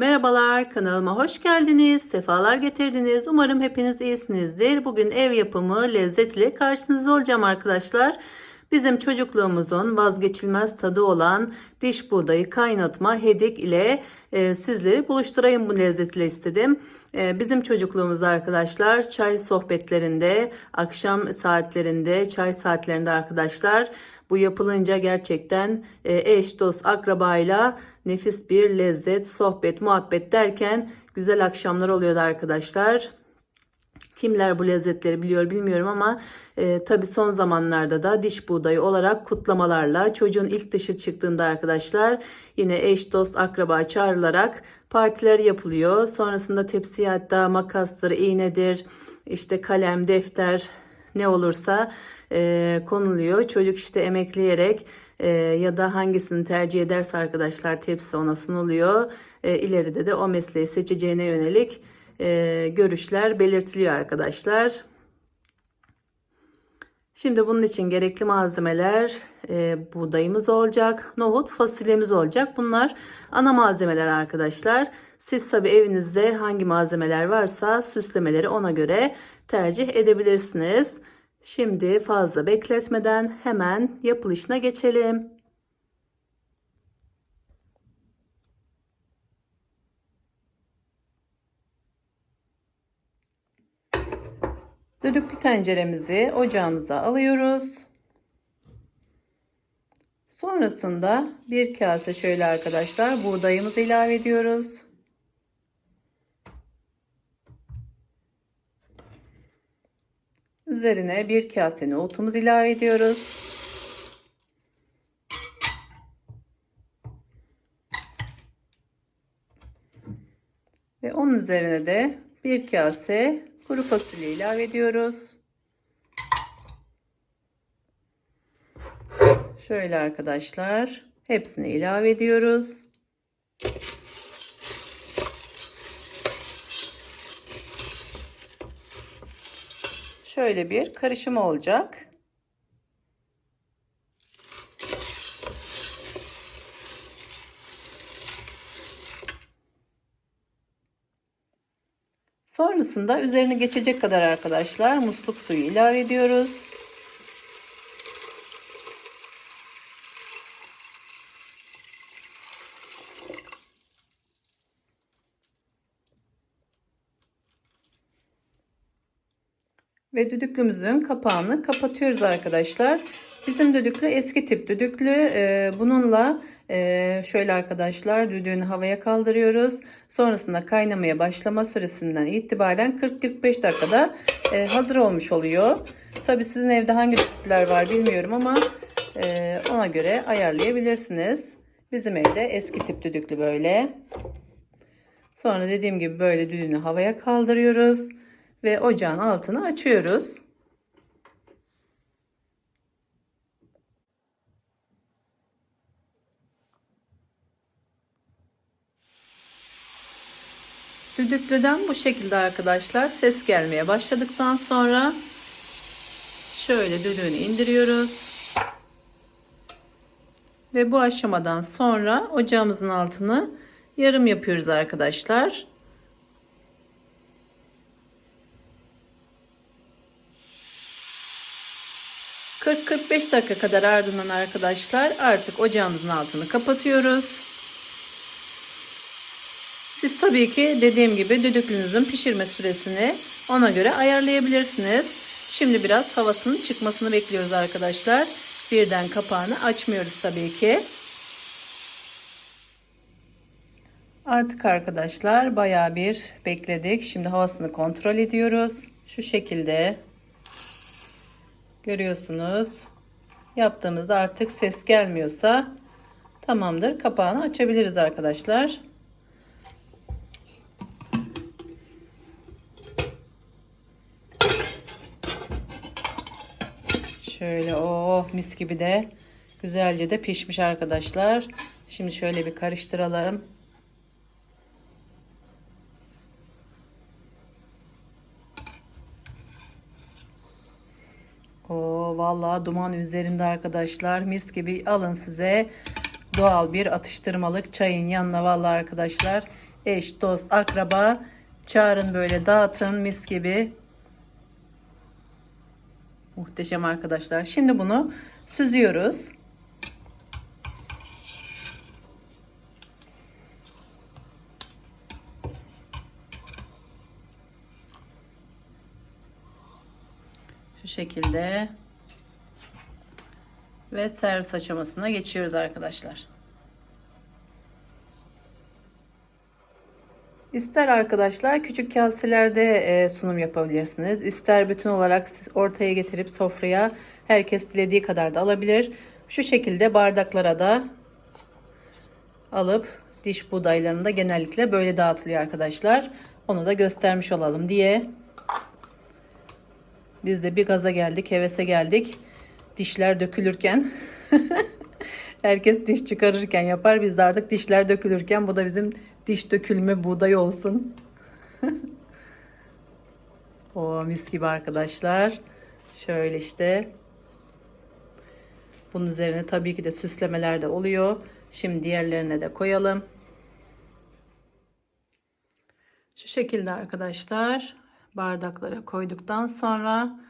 Merhabalar kanalıma hoş geldiniz. Sefalar getirdiniz. Umarım hepiniz iyisinizdir. Bugün ev yapımı lezzet ile karşınızda olacağım arkadaşlar. Bizim çocukluğumuzun vazgeçilmez tadı olan diş buğdayı kaynatma hedik ile e, sizleri buluşturayım bu lezzetle istedim. E, bizim çocukluğumuz arkadaşlar çay sohbetlerinde, akşam saatlerinde, çay saatlerinde arkadaşlar bu yapılınca gerçekten e, eş, dost, akrabayla nefis bir lezzet, sohbet, muhabbet derken güzel akşamlar oluyordu arkadaşlar. Kimler bu lezzetleri biliyor bilmiyorum ama e, tabi son zamanlarda da diş buğdayı olarak kutlamalarla çocuğun ilk dışı çıktığında arkadaşlar yine eş dost akraba çağrılarak partiler yapılıyor. Sonrasında tepsiye hatta makastır, iğnedir, işte kalem, defter ne olursa e, konuluyor. Çocuk işte emekleyerek e, ya da hangisini tercih ederse arkadaşlar tepsi ona sunuluyor. E, ileride de o mesleği seçeceğine yönelik e, görüşler belirtiliyor arkadaşlar. Şimdi bunun için gerekli malzemeler e, buğdayımız olacak, nohut, fasulyemiz olacak. Bunlar ana malzemeler arkadaşlar. Siz tabi evinizde hangi malzemeler varsa süslemeleri ona göre tercih edebilirsiniz. Şimdi fazla bekletmeden hemen yapılışına geçelim. Düdüklü tenceremizi ocağımıza alıyoruz. Sonrasında bir kase şöyle arkadaşlar buğdayımızı ilave ediyoruz. Üzerine bir kase nohutumuzu ilave ediyoruz. Ve onun üzerine de bir kase kuru fasulye ilave ediyoruz. Şöyle arkadaşlar hepsini ilave ediyoruz. Şöyle bir karışım olacak. Sonrasında üzerine geçecek kadar arkadaşlar musluk suyu ilave ediyoruz. Ve düdüklümüzün kapağını kapatıyoruz arkadaşlar. Bizim düdüklü eski tip düdüklü. Ee, bununla e, şöyle arkadaşlar düdüğünü havaya kaldırıyoruz. Sonrasında kaynamaya başlama süresinden itibaren 40-45 dakikada e, hazır olmuş oluyor. Tabi sizin evde hangi düdükler var bilmiyorum ama e, ona göre ayarlayabilirsiniz. Bizim evde eski tip düdüklü böyle. Sonra dediğim gibi böyle düdüğünü havaya kaldırıyoruz ve ocağın altını açıyoruz. Düdüklüden bu şekilde arkadaşlar ses gelmeye başladıktan sonra şöyle düdüğünü indiriyoruz. Ve bu aşamadan sonra ocağımızın altını yarım yapıyoruz arkadaşlar. 40-45 dakika kadar ardından arkadaşlar artık ocağımızın altını kapatıyoruz. Siz tabii ki dediğim gibi düdüklünüzün pişirme süresini ona göre ayarlayabilirsiniz. Şimdi biraz havasının çıkmasını bekliyoruz arkadaşlar. Birden kapağını açmıyoruz tabii ki. Artık arkadaşlar baya bir bekledik. Şimdi havasını kontrol ediyoruz. Şu şekilde Görüyorsunuz. Yaptığımızda artık ses gelmiyorsa tamamdır. Kapağını açabiliriz arkadaşlar. Şöyle oh mis gibi de güzelce de pişmiş arkadaşlar. Şimdi şöyle bir karıştıralım. O vallahi duman üzerinde arkadaşlar. Mis gibi alın size doğal bir atıştırmalık çayın yanına vallahi arkadaşlar Eş, dost, akraba çağırın böyle dağıtın mis gibi. Muhteşem arkadaşlar. Şimdi bunu süzüyoruz. Şu şekilde ve servis aşamasına geçiyoruz arkadaşlar. İster arkadaşlar küçük kaselerde e, sunum yapabilirsiniz. İster bütün olarak ortaya getirip sofraya herkes dilediği kadar da alabilir. Şu şekilde bardaklara da alıp diş buğdaylarını da genellikle böyle dağıtılıyor arkadaşlar. Onu da göstermiş olalım diye. Biz de bir gaza geldik, hevese geldik. Dişler dökülürken herkes diş çıkarırken yapar. Biz de artık dişler dökülürken bu da bizim diş dökülme buğday olsun. o mis gibi arkadaşlar. Şöyle işte. Bunun üzerine tabii ki de süslemeler de oluyor. Şimdi diğerlerine de koyalım. Şu şekilde arkadaşlar bardaklara koyduktan sonra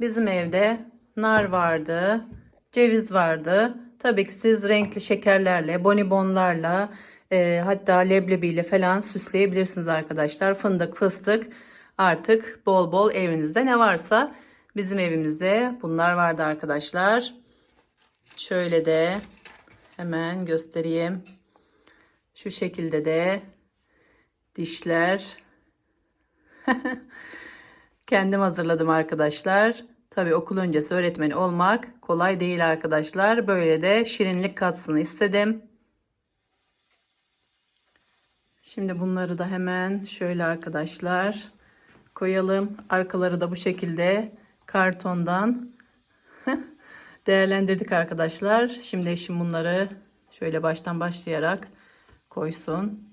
bizim evde nar vardı, ceviz vardı. Tabii ki siz renkli şekerlerle, bonibonlarla, e, hatta leblebiyle falan süsleyebilirsiniz arkadaşlar. Fındık, fıstık artık bol bol evinizde ne varsa bizim evimizde bunlar vardı arkadaşlar. Şöyle de hemen göstereyim. Şu şekilde de dişler. Kendim hazırladım arkadaşlar. Tabii okul öncesi öğretmeni olmak kolay değil arkadaşlar. Böyle de şirinlik katsın istedim. Şimdi bunları da hemen şöyle arkadaşlar koyalım. Arkaları da bu şekilde kartondan değerlendirdik arkadaşlar. Şimdi eşim bunları şöyle baştan başlayarak koysun.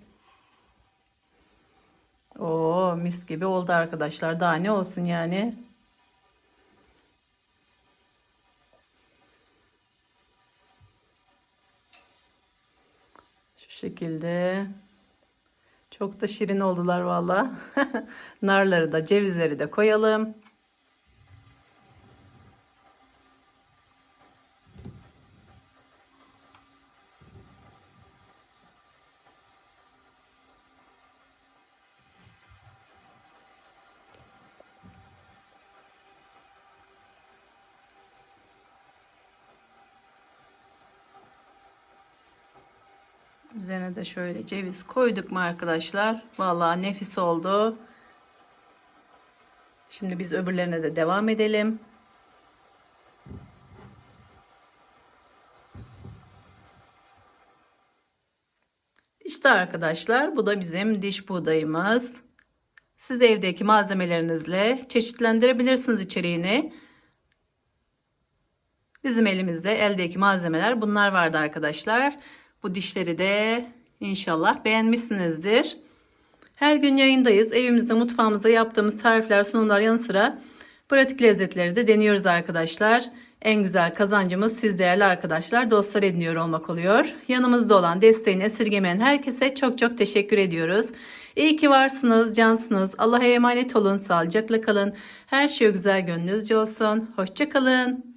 Oo mis gibi oldu arkadaşlar. Daha ne olsun yani. Şu şekilde. Çok da şirin oldular valla. Narları da cevizleri de koyalım. Üzerine de şöyle ceviz koyduk mu arkadaşlar? Vallahi nefis oldu. Şimdi biz öbürlerine de devam edelim. İşte arkadaşlar bu da bizim diş buğdayımız. Siz evdeki malzemelerinizle çeşitlendirebilirsiniz içeriğini. Bizim elimizde eldeki malzemeler bunlar vardı arkadaşlar. Bu dişleri de inşallah beğenmişsinizdir. Her gün yayındayız. Evimizde, mutfağımızda yaptığımız tarifler, sunumlar yanı sıra pratik lezzetleri de deniyoruz arkadaşlar. En güzel kazancımız siz değerli arkadaşlar, dostlar ediniyor olmak oluyor. Yanımızda olan desteğini esirgemeyen herkese çok çok teşekkür ediyoruz. İyi ki varsınız, cansınız. Allah'a emanet olun, sağlıcakla kalın. Her şey güzel gönlünüzce olsun. Hoşçakalın.